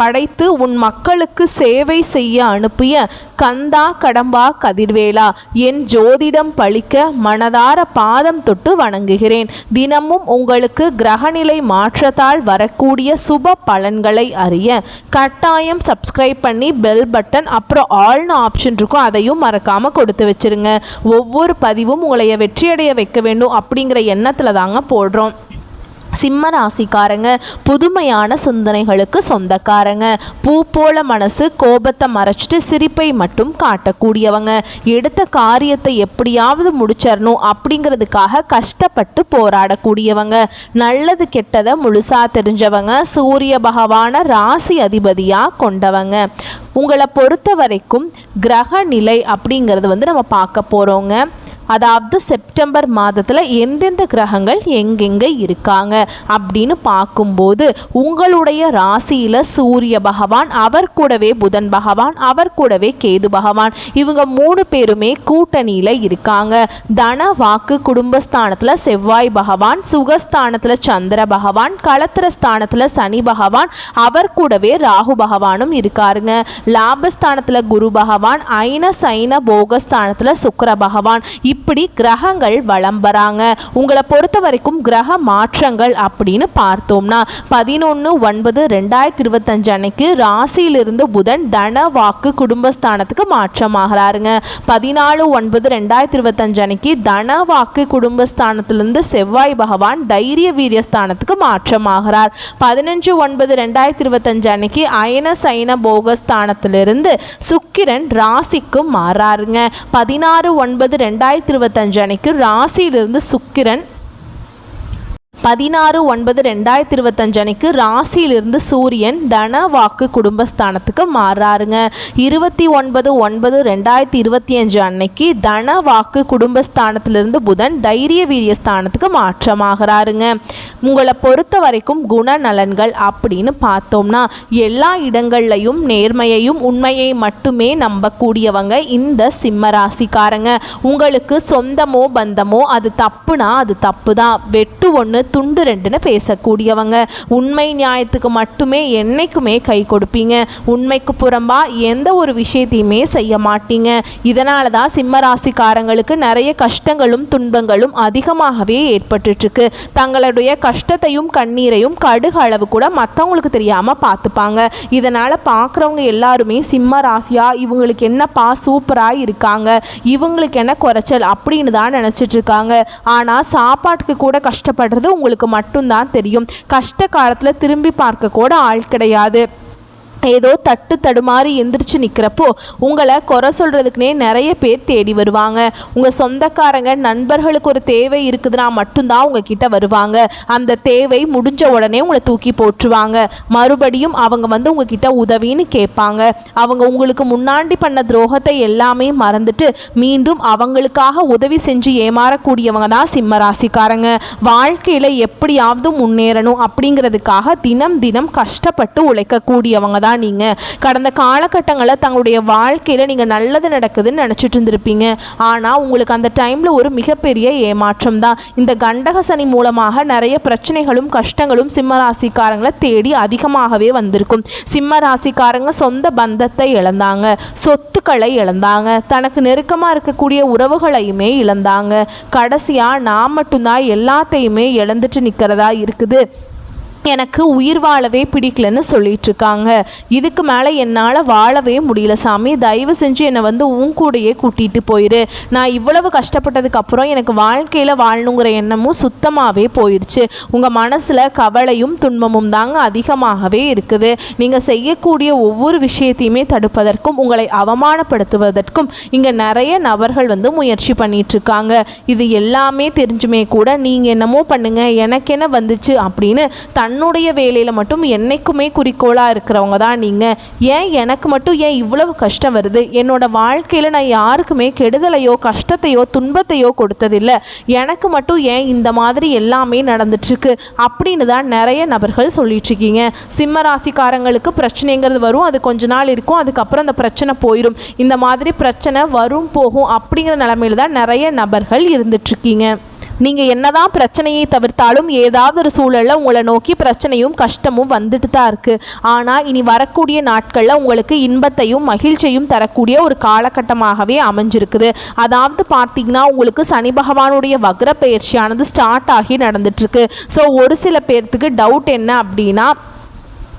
படைத்து உன் மக்களுக்கு சேவை செய்ய அனுப்பிய கந்தா கடம்பா கதிர்வேலா என் ஜோதிடம் பழிக்க மனதார பாதம் தொட்டு வணங்குகிறேன். தினமும் உங்களுக்கு கிரகநிலை மாற்றத்தால் வரக்கூடிய சுப பலன்களை அறிய கட்டாயம் சப்ஸ்கிரைப் பண்ணி பெல் பட்டன் அப்புறம் ஆல்னு ஆப்ஷன் இருக்கும் அதையும் மறக்காமல் கொடுத்து வச்சிருங்க. ஒவ்வொரு பதிவும் உங்களைய வெற்றியடைய வைக்க வேண்டும் அப்படிங்கிற எண்ணத்தில் தாங்க போடுறோம். சிம்ம ராசிக்காரங்க புதுமையான சிந்தனைகளுக்கு சொந்தக்காரங்க. பூ போல மனசு கோபத்தை மறைச்சிட்டு சிரிப்பை மட்டும் காட்டக்கூடியவங்க. எடுத்த காரியத்தை எப்படியாவது முடிச்சிடணும் அப்படிங்கிறதுக்காக கஷ்டப்பட்டு போராடக்கூடியவங்க. நல்லது கெட்டதை முழுசா தெரிஞ்சவங்க சூரிய பகவான ராசி அதிபதியாக கொண்டவங்க. உங்களை பொறுத்த வரைக்கும் கிரக நிலை அப்படிங்கிறது வந்து நம்ம பார்க்க போகிறோங்க அதாவது செப்டம்பர் மாதத்தில் எந்தெந்த கிரகங்கள் எங்கெங்கே இருக்காங்க அப்படின்னு பார்க்கும்போது உங்களுடைய ராசியில் சூரிய பகவான் அவர் கூடவே புதன் பகவான் அவர் கூடவே கேது பகவான் இவங்க மூணு பேருமே கூட்டணியில் இருக்காங்க. தன வாக்கு குடும்பஸ்தானத்தில் செவ்வாய் பகவான் சுகஸ்தானத்தில் சந்திர பகவான் களத்திர ஸ்தானத்தில் சனி பகவான் அவர் கூடவே ராகு பகவானும் இருக்காருங்க. லாபஸ்தானத்தில் குரு பகவான் ஐன சைன போகஸ்தானத்தில் சுக்கர பகவான். இப்படி கிரகங்கள் வளம் வராங்க. உங்களை பொறுத்த வரைக்கும் கிரக மாற்றங்கள் அப்படின்னு பார்த்தோம்னா பதினொன்று ஒன்பது ரெண்டாயிரத்தி இருபத்தஞ்சு அன்னைக்கு ராசியிலிருந்து புதன் தன வாக்கு குடும்பஸ்தானத்துக்கு மாற்றமாகிறாருங்க. பதினாலு ஒன்பது ரெண்டாயிரத்தி இருபத்தஞ்சு அன்னைக்கு தன வாக்கு குடும்பஸ்தானத்திலிருந்து செவ்வாய் பகவான் தைரிய வீரியஸ்தானத்துக்கு மாற்றமாகிறார். பதினஞ்சு ஒன்பது ரெண்டாயிரத்தி இருபத்தஞ்சு அன்னைக்கு அயன சைன போகஸ்தானத்திலிருந்து சுக்கிரன் ராசிக்கு மாறாருங்க. பதினாறு ஒன்பது ரெண்டாயிரத்தி இருபத்தஞ்சு அன்னைக்கு ராசியிலிருந்து சுக்கிரன் பதினாறு ஒன்பது ரெண்டாயிரத்தி இருபத்தஞ்சு அன்னைக்கு ராசியிலிருந்து சூரியன் தன வாக்கு குடும்பஸ்தானத்துக்கு மாறாருங்க. இருபத்தி ஒன்பது ஒன்பது ரெண்டாயிரத்தி இருபத்தி அஞ்சு அன்னைக்கு தன வாக்கு குடும்பஸ்தானத்திலிருந்து புதன் தைரிய வீரிய ஸ்தானத்துக்கு மாற்றமாகிறாருங்க. உங்களை பொறுத்த வரைக்கும் குணநலன்கள் அப்படின்னு பார்த்தோம்னா எல்லா இடங்கள்லையும் நேர்மையையும் உண்மையை மட்டுமே நம்பக்கூடியவங்க இந்த சிம்ம ராசிக்காரங்க உங்களுக்கு சொந்தமோ பந்தமோ அது தப்புனா அது தப்பு தான் வெட்டு ஒன்று துண்டு ரெண்டுன்னு பேசக்கூடியவங்க. உண்மை நியாயத்துக்கு மட்டுமே என்னைக்குமே கை கொடுப்பீங்க. உண்மைக்கு புறம்பா எந்த ஒரு விஷயத்தையுமே செய்ய மாட்டீங்க. இதனால தான் சிம்ம ராசிக்காரங்களுக்கு நிறைய கஷ்டங்களும் துன்பங்களும் அதிகமாகவே ஏற்பட்டுட்ருக்கு. தங்களுடைய கஷ்டத்தையும் கண்ணீரையும் கடுகு அளவு கூட மற்றவங்களுக்கு தெரியாமல் பார்த்துப்பாங்க. இதனால் பார்க்குறவங்க எல்லாருமே சிம்ம ராசியாக இவங்களுக்கு என்னப்பா சூப்பராக இருக்காங்க. இவங்களுக்கு என்ன குறைச்சல் அப்படின்னு தான் நினச்சிட்டு இருக்காங்க ஆனால் சாப்பாட்டுக்கு கூட கஷ்டப்படுறது உங்களுக்கு மட்டும்தான் தெரியும். கஷ்ட காலத்தில் திரும்பி பார்க்க கூட ஆள் கிடையாது. ஏதோ தட்டு தடுமாறி எந்திரிச்சு நிற்கிறப்போ உங்களை குறை சொல்கிறதுக்குனே நிறைய பேர் தேடி வருவாங்க. உங்கள் சொந்தக்காரங்க நண்பர்களுக்கு ஒரு தேவை இருக்குதுன்னா மட்டும்தான் உங்ககிட்ட வருவாங்க. அந்த தேவை முடிஞ்ச உடனே உங்களை தூக்கி போட்டுருவாங்க. மறுபடியும் அவங்க வந்து உங்ககிட்ட உதவின்னு கேட்பாங்க. அவங்க உங்களுக்கு முன்னாடி பண்ண துரோகத்தை எல்லாமே மறந்துட்டு மீண்டும் அவங்களுக்காக உதவி செஞ்சு ஏமாறக்கூடியவங்க தான் சிம்ம ராசிக்காரங்க வாழ்க்கையில் எப்படியாவது முன்னேறணும் அப்படிங்கிறதுக்காக தினம் தினம் கஷ்டப்பட்டு உழைக்கக்கூடியவங்க தான் தான் நீங்கள் கடந்த காலகட்டங்களில் தங்களுடைய வாழ்க்கையில் நீங்கள் நல்லது நடக்குதுன்னு நினச்சிட்டு இருந்திருப்பீங்க. ஆனால் உங்களுக்கு அந்த டைமில் ஒரு மிகப்பெரிய ஏமாற்றம் தான் இந்த கண்டக சனி மூலமாக நிறைய பிரச்சனைகளும் கஷ்டங்களும் சிம்ம ராசிக்காரங்களை தேடி அதிகமாகவே வந்திருக்கும். சிம்ம ராசிக்காரங்க சொந்த பந்தத்தை இழந்தாங்க. சொத்துக்களை இழந்தாங்க. தனக்கு நெருக்கமாக இருக்கக்கூடிய உறவுகளையுமே இழந்தாங்க. கடைசியாக நான் மட்டும்தான் எல்லாத்தையுமே இழந்துட்டு நிற்கிறதா இருக்குது. எனக்கு உயிர் வாழவே பிடிக்கலன்னு சொல்லிட்டு இருக்காங்க இதுக்கு மேலே என்னால் வாழவே முடியல சாமி. தயவு செஞ்சு என்னை வந்து உன் கூடயே கூட்டிகிட்டு போயிரு. நான் இவ்வளவு கஷ்டப்பட்டதுக்கு அப்புறம் எனக்கு வாழ்க்கையில் வாழணுங்கிற எண்ணமும் சுத்தமாகவே போயிடுச்சு உங்கள் மனசில் கவலையும் துன்பமும் தாங்க அதிகமாகவே இருக்குது. நீங்கள் செய்யக்கூடிய ஒவ்வொரு விஷயத்தையுமே தடுப்பதற்கும் உங்களை அவமானப்படுத்துவதற்கும் இங்கே நிறைய நபர்கள் வந்து முயற்சி பண்ணிட்டு இருக்காங்க இது எல்லாமே தெரிஞ்சுமே கூட நீங்கள் என்னமோ பண்ணுங்க எனக்கு என்ன வந்துச்சு அப்படின்னு தன் தன்னுடைய வேலையில் மட்டும் என்றைக்குமே குறிக்கோளாக இருக்கிறவங்க தான் நீங்கள் ஏன் எனக்கு மட்டும் ஏன் இவ்வளவு கஷ்டம் வருது? என்னோடய வாழ்க்கையில் நான் யாருக்குமே கெடுதலையோ கஷ்டத்தையோ துன்பத்தையோ கொடுத்ததில்லை. எனக்கு மட்டும் ஏன் இந்த மாதிரி எல்லாமே நடந்துட்டுருக்கு? அப்படின்னு தான் நிறைய நபர்கள் சொல்லிட்டுருக்கீங்க. சிம்ம ராசிக்காரங்களுக்கு பிரச்சனைங்கிறது வரும் அது கொஞ்ச நாள் இருக்கும் அதுக்கப்புறம் அந்த பிரச்சனை போயிடும் இந்த மாதிரி பிரச்சனை வரும் போகும் அப்படிங்கிற நிலமையில தான் நிறைய நபர்கள் இருந்துட்டுருக்கீங்க. நீங்கள் என்னதான் பிரச்சனையை தவிர்த்தாலும் ஏதாவது ஒரு சூழலில் உங்களை நோக்கி பிரச்சனையும் கஷ்டமும் வந்துட்டு தான் இருக்குது ஆனால் இனி வரக்கூடிய நாட்களில் உங்களுக்கு இன்பத்தையும் மகிழ்ச்சியும் தரக்கூடிய ஒரு காலகட்டமாகவே அமைஞ்சிருக்குது. அதாவது பார்த்தீங்கன்னா உங்களுக்கு சனி பகவானுடைய வக்ர பயிற்சியானது ஸ்டார்ட் ஆகி நடந்துட்டுருக்கு ஸோ ஒரு சில பேர்த்துக்கு டவுட் என்ன அப்படின்னா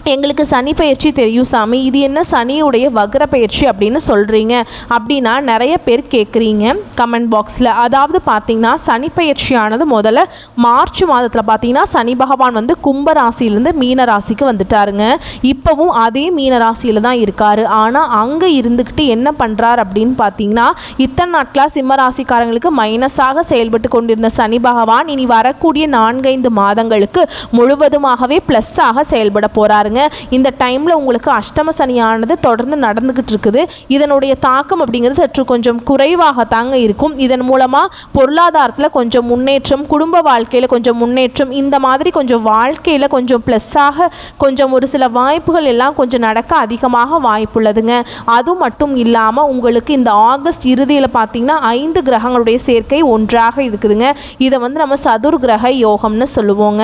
எங்களுக்கு சனி பயிற்சி தெரியும் சாமி. இது என்ன? சனியுடைய வக்ர பயிற்சி அப்படின்னு சொல்கிறீங்க அப்படின்னா நிறைய பேர் கேட்குறீங்க கமெண்ட் பாக்ஸில் அதாவது பார்த்தீங்கன்னா சனி பயிற்சியானது முதல்ல மார்ச் மாதத்தில் பார்த்தீங்கன்னா சனி பகவான் வந்து கும்ப ராசியிலேருந்து மீன ராசிக்கு வந்துட்டாருங்க. இப்போவும் அதே மீன ராசியில் தான் இருக்கார். ஆனால் அங்கே இருந்துக்கிட்டு என்ன பண்ணுறார் அப்படின்னு பார்த்தீங்கன்னா இத்தனை நாட்களாக சிம்ம ராசிக்காரங்களுக்கு மைனஸாக செயல்பட்டு கொண்டிருந்த சனி பகவான் இனி வரக்கூடிய நான்கைந்து மாதங்களுக்கு முழுவதுமாகவே ப்ளஸ்ஸாக செயல்பட போகிறாருங்க இந்த டைமில் உங்களுக்கு அஷ்டம சனியானது தொடர்ந்து நடந்துக்கிட்டு இருக்குது. இதனுடைய தாக்கம் அப்படிங்கிறது சற்று கொஞ்சம் குறைவாக தாங்க இருக்கும். இதன் மூலமாக பொருளாதாரத்தில் கொஞ்சம் முன்னேற்றம் குடும்ப வாழ்க்கையில் கொஞ்சம் முன்னேற்றம் இந்த மாதிரி கொஞ்சம் வாழ்க்கையில் கொஞ்சம் ப்ளஸ்ஸாக கொஞ்சம் ஒரு சில வாய்ப்புகள் எல்லாம் கொஞ்சம் நடக்க அதிகமாக வாய்ப்புள்ளதுங்க. அது மட்டும் இல்லாமல் உங்களுக்கு இந்த ஆகஸ்ட் இறுதியில் பார்த்தீங்கன்னா ஐந்து கிரகங்களுடைய சேர்க்கை ஒன்றாக இருக்குதுங்க. இதை வந்து நம்ம சதுர் கிரக யோகம்னு சொல்லுவோங்க.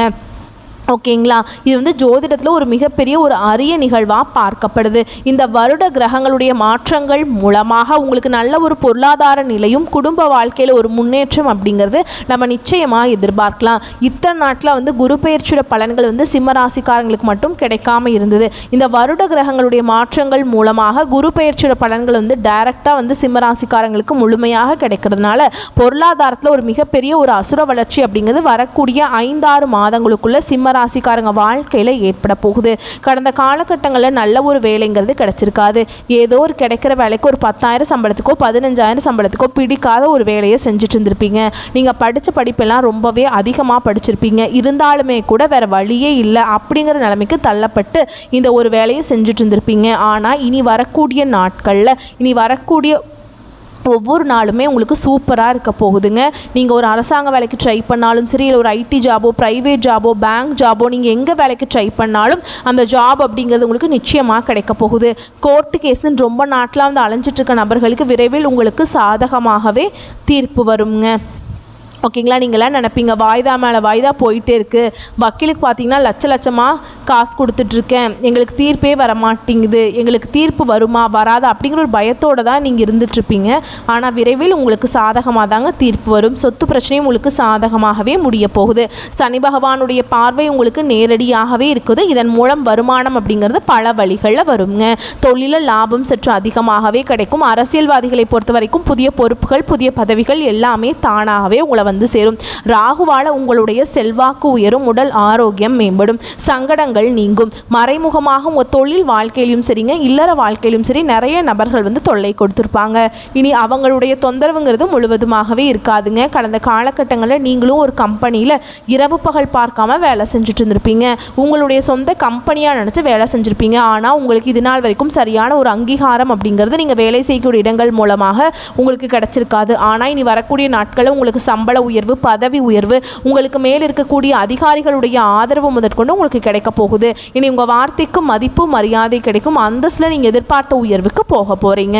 ஓகேங்களா? இது வந்து ஜோதிடத்தில் ஒரு மிகப்பெரிய ஒரு அரிய நிகழ்வாக பார்க்கப்படுது. இந்த வருட கிரகங்களுடைய மாற்றங்கள் மூலமாக உங்களுக்கு நல்ல ஒரு பொருளாதார நிலையும் குடும்ப வாழ்க்கையில் ஒரு முன்னேற்றம் அப்படிங்கிறது நம்ம நிச்சயமாக எதிர்பார்க்கலாம். இத்தனை நாட்டில் வந்து குரு பெயர்ச்சியோட பலன்கள் வந்து சிம்மராசிக்காரங்களுக்கு மட்டும் கிடைக்காம இருந்தது. இந்த வருட கிரகங்களுடைய மாற்றங்கள் மூலமாக குரு பெயர்ச்சியோட பலன்கள் வந்து டைரெக்டாக வந்து சிம்மராசிக்காரங்களுக்கு முழுமையாக கிடைக்கிறதுனால பொருளாதாரத்தில் ஒரு மிகப்பெரிய ஒரு அசுர வளர்ச்சி அப்படிங்கிறது வரக்கூடிய ஐந்தாறு மாதங்களுக்குள்ள சிம்ம ராசிக்காரங்க வாழ்க்கையில் ஏற்பட போகுது. கடந்த காலகட்டங்களில் நல்ல ஒரு வேலைங்கிறது கிடைச்சிருக்காது. ஏதோ ஒரு கிடைக்கிற வேலைக்கு ஒரு பத்தாயிரம் சம்பளத்துக்கோ பதினஞ்சாயிரம் சம்பளத்துக்கோ பிடிக்காத ஒரு வேலையை செஞ்சுட்டு இருந்திருப்பீங்க. நீங்கள் படித்த படிப்பெல்லாம் ரொம்பவே அதிகமாக படிச்சிருப்பீங்க. இருந்தாலுமே கூட வேறு வழியே இல்லை அப்படிங்கிற நிலைமைக்கு தள்ளப்பட்டு இந்த ஒரு வேலையை செஞ்சுட்டு இருந்திருப்பீங்க. ஆனால் இனி வரக்கூடிய நாட்களில் இனி வரக்கூடிய ஒவ்வொரு நாளுமே உங்களுக்கு சூப்பராக இருக்க போகுதுங்க. நீங்கள் ஒரு அரசாங்க வேலைக்கு ட்ரை பண்ணாலும் சரி இல்லை ஒரு ஐடி ஜாபோ ப்ரைவேட் ஜாபோ பேங்க் ஜாபோ நீங்கள் எங்கே வேலைக்கு ட்ரை பண்ணாலும் அந்த ஜாப் அப்படிங்கிறது உங்களுக்கு நிச்சயமாக கிடைக்க போகுது. கோர்ட்டு கேஸ்ன்னு ரொம்ப நாட்டில் வந்து அலைஞ்சிட்ருக்க நபர்களுக்கு விரைவில் உங்களுக்கு சாதகமாகவே தீர்ப்பு வருங்க. ஓகேங்களா? நீங்களாம் நினைப்பீங்க வாய்தா மேலே வாய்தா போயிட்டே இருக்குது வக்கீலுக்கு பார்த்தீங்கன்னா லட்ச லட்சமாக காசு கொடுத்துட்ருக்கேன். எங்களுக்கு தீர்ப்பே வர மாட்டேங்குது எங்களுக்கு தீர்ப்பு வருமா வராதா அப்படிங்கிற ஒரு பயத்தோடு தான் நீங்கள் இருந்துகிட்ருப்பீங்க ஆனால் விரைவில் உங்களுக்கு சாதகமாக தாங்க தீர்ப்பு வரும். சொத்து பிரச்சனையும் உங்களுக்கு சாதகமாகவே முடிய போகுது. சனி பகவானுடைய பார்வை உங்களுக்கு நேரடியாகவே இருக்குது. இதன் மூலம் வருமானம் அப்படிங்கிறது பல வழிகளில் வருங்க. தொழிலில் லாபம் சற்று அதிகமாகவே கிடைக்கும். அரசியல்வாதிகளை பொறுத்த வரைக்கும் புதிய பொறுப்புகள் புதிய பதவிகள் எல்லாமே தானாகவே உங்களை வந்து சேரும். ராகுவால உங்களுடைய செல்வாக்கு உயரும் உடல் ஆரோக்கியம் மேம்படும் சங்கடங்கள் நீங்கும். மறைமுகமாக உங்கள் தொழில் வாழ்க்கையிலும் சரிங்க இல்லற வாழ்க்கையிலும் சரி நிறைய நபர்கள் வந்து தொல்லை கொடுத்துருப்பாங்க. இனி அவங்களுடைய தொந்தரவுங்கிறது முழுவதுமாகவே இருக்காதுங்க. கடந்த காலகட்டங்களில் நீங்களும் ஒரு கம்பெனியில் இரவு பகல் பார்க்காம வேலை செஞ்சுட்டு இருந்திருப்பீங்க. உங்களுடைய சொந்த கம்பெனியாக நினச்சி வேலை செஞ்சுருப்பீங்க. ஆனால் உங்களுக்கு இது நாள் வரைக்கும் சரியான ஒரு அங்கீகாரம் அப்படிங்கிறது நீங்கள் வேலை செய்யக்கூடிய இடங்கள் மூலமாக உங்களுக்கு கிடைச்சிருக்காது. ஆனால் இனி வரக்கூடிய நாட்களில் உங்களுக்கு சம்பளம் சம்பள உயர்வு பதவி உயர்வு உங்களுக்கு மேல் இருக்கக்கூடிய அதிகாரிகளுடைய ஆதரவு முதற்கொண்டு உங்களுக்கு கிடைக்க போகுது. இனி உங்கள் வார்த்தைக்கும் மதிப்பு மரியாதை கிடைக்கும். அந்தஸ்தில் நீங்கள் எதிர்பார்த்த உயர்வுக்கு போக போகிறீங்க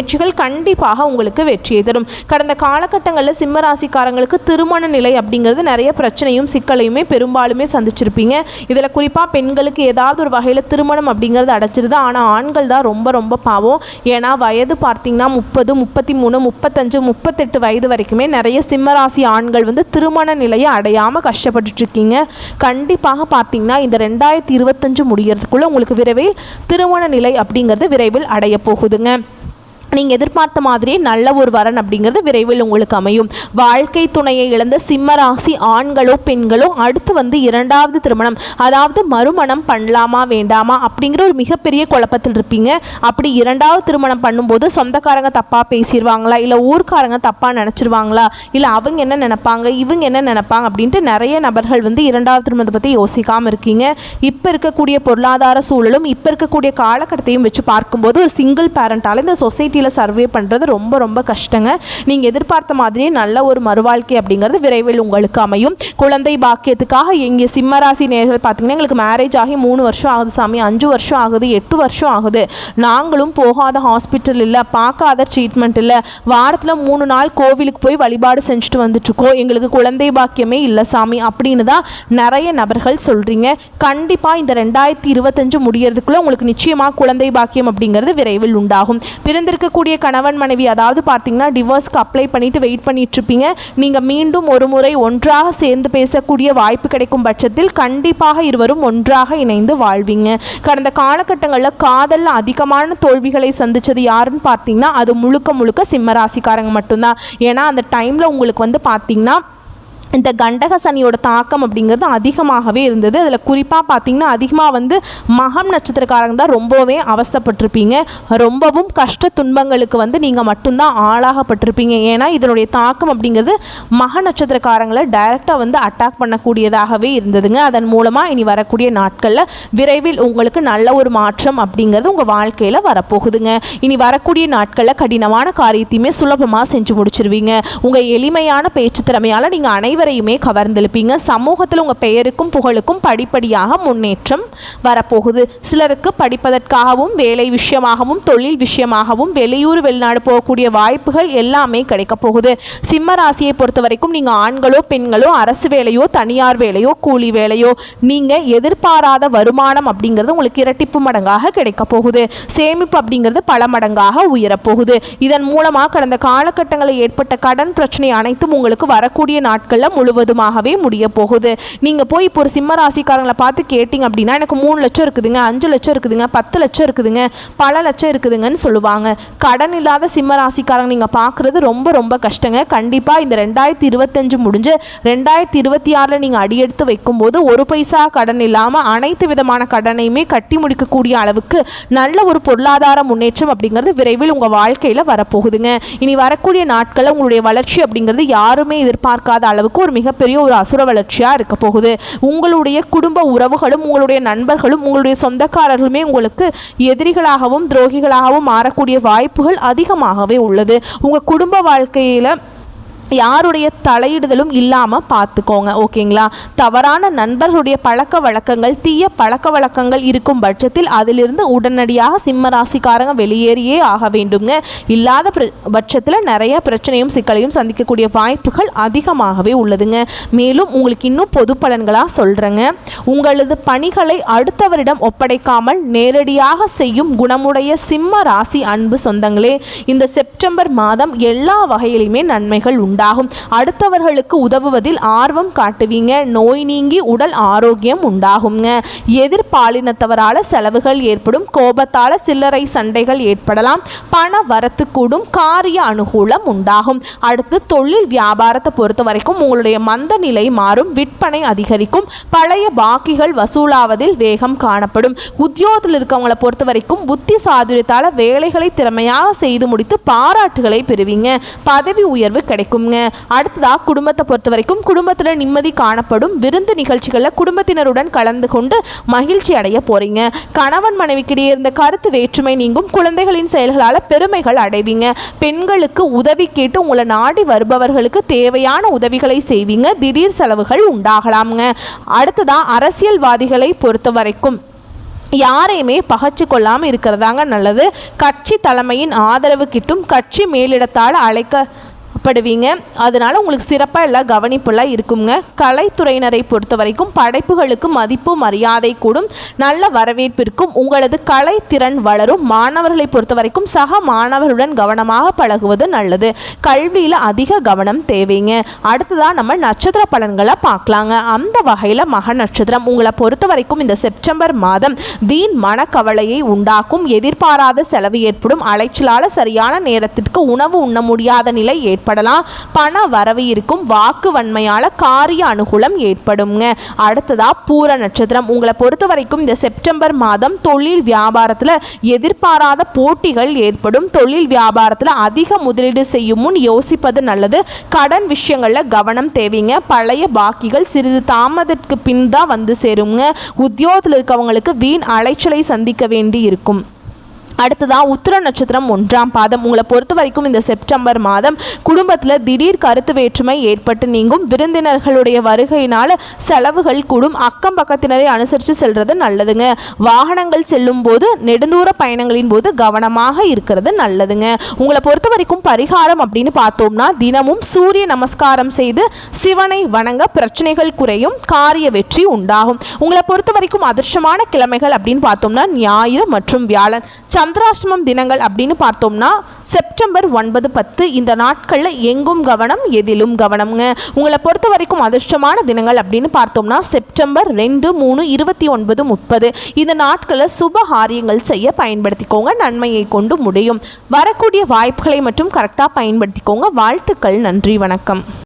முயற்சிகள் கண்டிப்பாக உங்களுக்கு வெற்றியை தரும். கடந்த காலகட்டங்களில் சிம்ம ராசிக்காரங்களுக்கு திருமண நிலை அப்படிங்கிறது நிறைய பிரச்சனையும் சிக்கலையுமே பெரும்பாலுமே சந்திச்சிருப்பீங்க. இதில் குறிப்பாக பெண்களுக்கு ஏதாவது ஒரு வகையில் திருமணம் அப்படிங்கிறது அடைச்சிருது. ஆனால் ஆண்கள் தான் ரொம்ப ரொம்ப பாவம். ஏன்னா வயது பார்த்தீங்கன்னா முப்பது முப்பத்தி மூணு முப்பத்தஞ்சு முப்பத்தெட்டு வயது வரைக்குமே நிறைய சிம்மராசி ஆண்கள் வந்து திருமண நிலையை அடையாமல் கஷ்டப்பட்டுட்ருக்கீங்க. கண்டிப்பாக பார்த்தீங்கன்னா இந்த ரெண்டாயிரத்தி இருபத்தஞ்சு முடியறதுக்குள்ளே உங்களுக்கு விரைவில் திருமண நிலை அப்படிங்கிறது விரைவில் அடைய போகுதுங்க. நீங்கள் எதிர்பார்த்த மாதிரியே நல்ல ஒரு வரன் அப்படிங்கிறது விரைவில் உங்களுக்கு அமையும். வாழ்க்கை துணையை இழந்த சிம்மராசி ஆண்களோ பெண்களோ அடுத்து வந்து இரண்டாவது திருமணம் அதாவது மறுமணம் பண்ணலாமா வேண்டாமா அப்படிங்கிற ஒரு மிகப்பெரிய குழப்பத்தில் இருப்பீங்க. அப்படி இரண்டாவது திருமணம் பண்ணும்போது சொந்தக்காரங்க தப்பாக பேசிடுவாங்களா இல்லை ஊர்க்காரங்க தப்பாக நினச்சிருவாங்களா? இல்லை அவங்க என்ன நினைப்பாங்க? இவங்க என்ன நினைப்பாங்க? அப்படின்ட்டு நிறைய நபர்கள் வந்து இரண்டாவது திருமணத்தை பற்றி யோசிக்காமல் இருக்கீங்க. இப்போ இருக்கக்கூடிய பொருளாதார சூழலும் இப்போ இருக்கக்கூடிய காலகட்டத்தையும் வச்சு பார்க்கும்போது ஒரு சிங்கிள் பேரண்டால் இந்த சொசைட்டி சொசைட்டியில் சர்வே பண்ணுறது ரொம்ப ரொம்ப கஷ்டங்க. நீங்கள் எதிர்பார்த்த மாதிரியே நல்ல ஒரு மறுவாழ்க்கை அப்படிங்கிறது விரைவில் உங்களுக்கு அமையும். குழந்தை பாக்கியத்துக்காக இங்கே சிம்மராசி நேர்கள் பார்த்தீங்கன்னா எங்களுக்கு மேரேஜ் ஆகி மூணு வருஷம் ஆகுது சாமி. அஞ்சு வருஷம் ஆகுது எட்டு வருஷம் ஆகுது. நாங்களும் போகாத ஹாஸ்பிட்டல் இல்லை பார்க்காத ட்ரீட்மெண்ட் இல்லை. வாரத்தில் மூணு நாள் கோவிலுக்கு போய் வழிபாடு செஞ்சுட்டு வந்துட்டுருக்கோம். எங்களுக்கு குழந்தை பாக்கியமே இல்லை சாமி அப்படின்னு தான் நிறைய நபர்கள் சொல்கிறீங்க கண்டிப்பாக இந்த ரெண்டாயிரத்தி இருபத்தஞ்சு முடியறதுக்குள்ளே உங்களுக்கு நிச்சயமாக குழந்தை பாக்கியம் அப்படிங்கிறது விரைவில் உண்டாகும். இருக்கக்கூடிய கணவன் மனைவி அதாவது பார்த்தீங்கன்னா டிவோர்ஸ்க்கு அப்ளை பண்ணிட்டு வெயிட் பண்ணிட்டு இருப்பீங்க நீங்கள் மீண்டும் ஒரு முறை ஒன்றாக சேர்ந்து பேசக்கூடிய வாய்ப்பு கிடைக்கும் பட்சத்தில் கண்டிப்பாக இருவரும் ஒன்றாக இணைந்து வாழ்வீங்க. கடந்த காலகட்டங்களில் காதலில் அதிகமான தோல்விகளை சந்திச்சது யாருன்னு பார்த்தீங்கன்னா அது முழுக்க முழுக்க சிம்மராசிக்காரங்க மட்டும்தான். ஏன்னா அந்த டைமில் உங்களுக்கு வந்து பார்த்தீங்கன்னா இந்த கண்டக சனியோட தாக்கம் அப்படிங்கிறது அதிகமாகவே இருந்தது. அதில் குறிப்பாக பார்த்திங்கன்னா அதிகமாக வந்து மகம் நட்சத்திரக்காரங்க தான் ரொம்பவே அவஸ்தைப்பட்டிருப்பீங்க. ரொம்பவும் கஷ்ட துன்பங்களுக்கு வந்து நீங்கள் மட்டும்தான் ஆளாகப்பட்டிருப்பீங்க. ஏன்னா இதனுடைய தாக்கம் அப்படிங்கிறது மக நட்சத்திரக்காரங்களை டைரெக்டாக வந்து அட்டாக் பண்ணக்கூடியதாகவே இருந்ததுங்க. அதன் மூலமாக இனி வரக்கூடிய நாட்களில் விரைவில் உங்களுக்கு நல்ல ஒரு மாற்றம் அப்படிங்கிறது உங்கள் வாழ்க்கையில் வரப்போகுதுங்க. இனி வரக்கூடிய நாட்களில் கடினமான காரியத்தையுமே சுலபமாக செஞ்சு முடிச்சிருவீங்க. உங்கள் எளிமையான பேச்சு திறமையால் நீங்கள் அனைவரையுமே கவர்ந்தெழுப்பீங்க. சமூகத்தில் உங்கள் பெயருக்கும் புகழுக்கும் படிப்படியாக முன்னேற்றம் வரப்போகுது. சிலருக்கு படிப்பதற்காகவும் வேலை விஷயமாகவும் தொழில் விஷயமாகவும் வெளியூர் வெளிநாடு போகக்கூடிய வாய்ப்புகள் எல்லாமே கிடைக்க போகுது. சிம்ம ராசியை பொறுத்த வரைக்கும் நீங்கள் ஆண்களோ பெண்களோ அரசு வேலையோ தனியார் வேலையோ கூலி வேலையோ நீங்கள் எதிர்பாராத வருமானம் அப்படிங்கிறது உங்களுக்கு இரட்டிப்பு மடங்காக கிடைக்க போகுது. சேமிப்பு அப்படிங்கிறது பல மடங்காக உயரப்போகுது இதன் மூலமாக கடந்த காலகட்டங்களில் ஏற்பட்ட கடன் பிரச்சனை அனைத்தும் உங்களுக்கு வரக்கூடிய நாட்களில் முழுவதுமாகவே முடிய போகுது நீங்கள் போய் இப்போ ஒரு சிம்ம ராசிக்காரங்களை பார்த்து கேட்டிங்க அப்படின்னா எனக்கு மூணு லட்சம் இருக்குதுங்க அஞ்சு லட்சம் இருக்குதுங்க பத்து லட்சம் இருக்குதுங்க பல லட்சம் இருக்குதுங்கன்னு சொல்லுவாங்க. கடன் இல்லாத சிம்ம ராசிக்காரங்க நீங்கள் பார்க்குறது ரொம்ப ரொம்ப கஷ்டங்க. கண்டிப்பாக இந்த ரெண்டாயிரத்தி இருபத்தஞ்சு முடிஞ்சு ரெண்டாயிரத்தி இருபத்தி ஆறில் நீங்கள் அடியெடுத்து வைக்கும்போது ஒரு பைசா கடன் இல்லாமல் அனைத்து விதமான கடனையுமே கட்டி முடிக்கக்கூடிய அளவுக்கு நல்ல ஒரு பொருளாதார முன்னேற்றம் அப்படிங்கிறது விரைவில் உங்கள் வாழ்க்கையில் வரப்போகுதுங்க. இனி வரக்கூடிய நாட்களில் உங்களுடைய வளர்ச்சி அப்படிங்கிறது யாருமே எதிர்பார்க்காத அளவுக்கு ஒரு மிகப்பெரிய ஒரு அசுர வளர்ச்சியாக இருக்க போகுது. உங்களுடைய குடும்ப உறவுகளும் உங்களுடைய நண்பர்களும் உங்களுடைய சொந்தக்காரர்களுமே உங்களுக்கு எதிரிகளாகவும் துரோகிகளாகவும் மாறக்கூடிய வாய்ப்புகள் அதிகமாகவே உள்ளது. உங்கள் குடும்ப வாழ்க்கையில் யாருடைய தலையிடுதலும் இல்லாமல் பார்த்துக்கோங்க ஓகேங்களா? தவறான நண்பர்களுடைய பழக்க வழக்கங்கள் தீய பழக்க வழக்கங்கள் இருக்கும் பட்சத்தில் அதிலிருந்து உடனடியாக சிம்ம ராசிக்காரங்க வெளியேறியே ஆக வேண்டுங்க இல்லாத பிர- பட்சத்தில் நிறைய பிரச்சனையும் சிக்கலையும் சந்திக்கக்கூடிய வாய்ப்புகள் அதிகமாகவே உள்ளதுங்க. மேலும் உங்களுக்கு இன்னும் பொது பலன்களாக சொல்கிறேங்க உங்களது பணிகளை அடுத்தவரிடம் ஒப்படைக்காமல் நேரடியாக செய்யும் குணமுடைய சிம்ம ராசி அன்பு சொந்தங்களே இந்த செப்டம்பர் மாதம் எல்லா வகையிலுமே நன்மைகள் உண்டு உண்டாகும். அடுத்தவர்களுக்கு உதவுவதில் ஆர்வம் காட்டுவீங்க. நோய் நீங்கி உடல் ஆரோக்கியம் உண்டாகுங்க. எதிர்பாலினத்தவரால செலவுகள் ஏற்படும். கோபத்தால சில்லறை சண்டைகள் ஏற்படலாம். பண வரத்து கூடும். காரிய அனுகூலம் உண்டாகும். அடுத்து தொழில் வியாபாரத்தை பொறுத்த வரைக்கும் உங்களுடைய மந்த நிலை மாறும். விற்பனை அதிகரிக்கும். பழைய பாக்கிகள் வசூலாவதில் வேகம் காணப்படும். உத்தியோகத்தில் இருக்கவங்களை பொறுத்த வரைக்கும் புத்தி சாதுரியத்தால் வேலைகளை திறமையாக செய்து முடித்து பாராட்டுகளை பெறுவீங்க. பதவி உயர்வு கிடைக்குங்க. அடுத்ததா குடும்பத்தை பொறுத்த வரைக்கும் குடும்பத்தில் நிம்மதி காணப்படும் விருந்து நிகழ்ச்சிகளில் குடும்பத்தினருடன் கலந்து கொண்டு மகிழ்ச்சி அடைய போகிறீங்க கணவன் மனைவிக்கிடையே இருந்த கருத்து வேற்றுமை நீங்கும். குழந்தைகளின் செயல்களால் பெருமைகள் அடைவீங்க. பெண்களுக்கு உதவி கேட்டு உங்களை நாடி வருபவர்களுக்கு தேவையான உதவிகளை செய்வீங்க. திடீர் செலவுகள் உண்டாகலாமுங்க. அடுத்ததாக அரசியல்வாதிகளை பொறுத்த வரைக்கும் யாரையுமே பகைச்சு கொள்ளாமல் இருக்கிறதாங்க நல்லது. கட்சி தலைமையின் ஆதரவு கிட்டும் கட்சி மேலிடத்தால் அழைக்க படுவீங்க அதனால் உங்களுக்கு சிறப்பாக எல்லாம் கவனிப்புலாம் இருக்குங்க. கலைத்துறையினரை பொறுத்த வரைக்கும் படைப்புகளுக்கு மதிப்பு மரியாதை கூடும். நல்ல வரவேற்பிற்கும் உங்களது உங்களது கலைத்திறன் வளரும். மாணவர்களை பொறுத்த வரைக்கும் சக மாணவர்களுடன் கவனமாக பழகுவது நல்லது. கல்வியில் அதிக கவனம் தேவைங்க. அடுத்ததாக நம்ம நட்சத்திர பலன்களை பார்க்கலாங்க. அந்த வகையில் மக நட்சத்திரம் உங்களை பொறுத்த வரைக்கும் இந்த செப்டம்பர் மாதம் வீண் மனக்கவலையை உண்டாக்கும். எதிர்பாராத செலவு ஏற்படும். அலைச்சலால் சரியான நேரத்திற்கு உணவு உண்ண முடியாத நிலை ஏற்படும். ஏற்படலாம். பண வரவு இருக்கும் வாக்கு வன்மையால் காரிய அனுகூலம் ஏற்படுங்க அடுத்ததா பூர நட்சத்திரம். உங்களை பொறுத்த வரைக்கும் இந்த செப்டம்பர் மாதம் தொழில் வியாபாரத்தில் எதிர்பாராத போட்டிகள் ஏற்படும். தொழில் வியாபாரத்தில் அதிக முதலீடு செய்யும் முன் யோசிப்பது நல்லது. கடன் விஷயங்களில் கவனம் தேவைங்க. பழைய பாக்கிகள் சிறிது தாமதத்துக்கு பின் தான் வந்து சேருங்க உத்தியோகத்தில் இருக்கவங்களுக்கு வீண் அலைச்சலை சந்திக்க வேண்டி இருக்கும். அடுத்ததாக உத்திர நட்சத்திரம் ஒன்றாம் பாதம். உங்களை பொறுத்த வரைக்கும் இந்த செப்டம்பர் மாதம் குடும்பத்தில் திடீர் கருத்து வேற்றுமை ஏற்பட்டு நீங்கும். விருந்தினர்களுடைய வருகையினால் செலவுகள் கூடும். அக்கம் பக்கத்தினரை அனுசரித்து செல்வது நல்லதுங்க. வாகனங்கள் செல்லும் போது நெடுந்தூர பயணங்களின் போது கவனமாக இருக்கிறது நல்லதுங்க. உங்களை பொறுத்த வரைக்கும் பரிகாரம் அப்படின்னு பார்த்தோம்னா தினமும் சூரிய நமஸ்காரம் செய்து சிவனை வணங்க பிரச்சனைகள் குறையும் காரிய வெற்றி உண்டாகும். உங்களை பொறுத்த வரைக்கும் அதிர்ஷ்டமான கிழமைகள் அப்படின்னு பார்த்தோம்னா ஞாயிறு மற்றும் வியாழன். சந்திராஷ்டமம் தினங்கள் அப்படின்னு பார்த்தோம்னா செப்டம்பர் ஒன்பது பத்து இந்த நாட்களில் எங்கும் கவனம் எதிலும் கவனம்ங்க. உங்களை பொறுத்த வரைக்கும் அதிர்ஷ்டமான தினங்கள் அப்படின்னு பார்த்தோம்னா செப்டம்பர் ரெண்டு மூணு இருபத்தி ஒன்பது முப்பது. இந்த நாட்களை சுப காரியங்கள் செய்ய பயன்படுத்திக்கோங்க. நன்மையை கொண்டு முடியும். வரக்கூடிய வாய்ப்புகளை மட்டும் கரெக்டாக பயன்படுத்திக்கோங்க. வாழ்த்துக்கள். நன்றி. வணக்கம்.